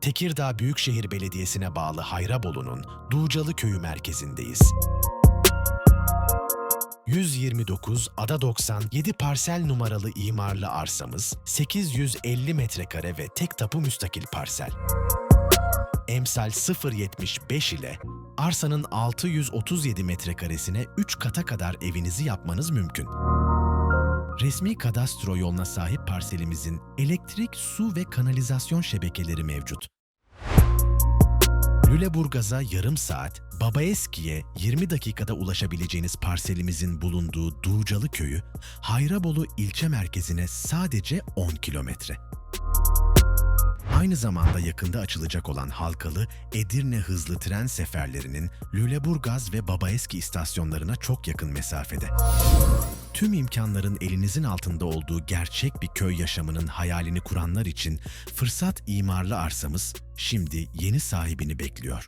Tekirdağ Büyükşehir Belediyesi'ne bağlı Hayrabolu'nun Duğcalı Köyü merkezindeyiz. 129 Ada 97 parsel numaralı imarlı arsamız 850 metrekare ve tek tapu müstakil parsel. Emsal 075 ile arsanın 637 metrekaresine 3 kata kadar evinizi yapmanız mümkün. Resmi kadastro yoluna sahip parselimizin elektrik, su ve kanalizasyon şebekeleri mevcut. Lüleburgaz'a yarım saat, Babaeski'ye 20 dakikada ulaşabileceğiniz parselimizin bulunduğu Duğcalı Köyü, Hayrabolu ilçe merkezine sadece 10 kilometre. Aynı zamanda yakında açılacak olan Halkalı, Edirne hızlı tren seferlerinin Lüleburgaz ve Babaeski istasyonlarına çok yakın mesafede. Tüm imkanların elinizin altında olduğu gerçek bir köy yaşamının hayalini kuranlar için fırsat imarlı arsamız şimdi yeni sahibini bekliyor.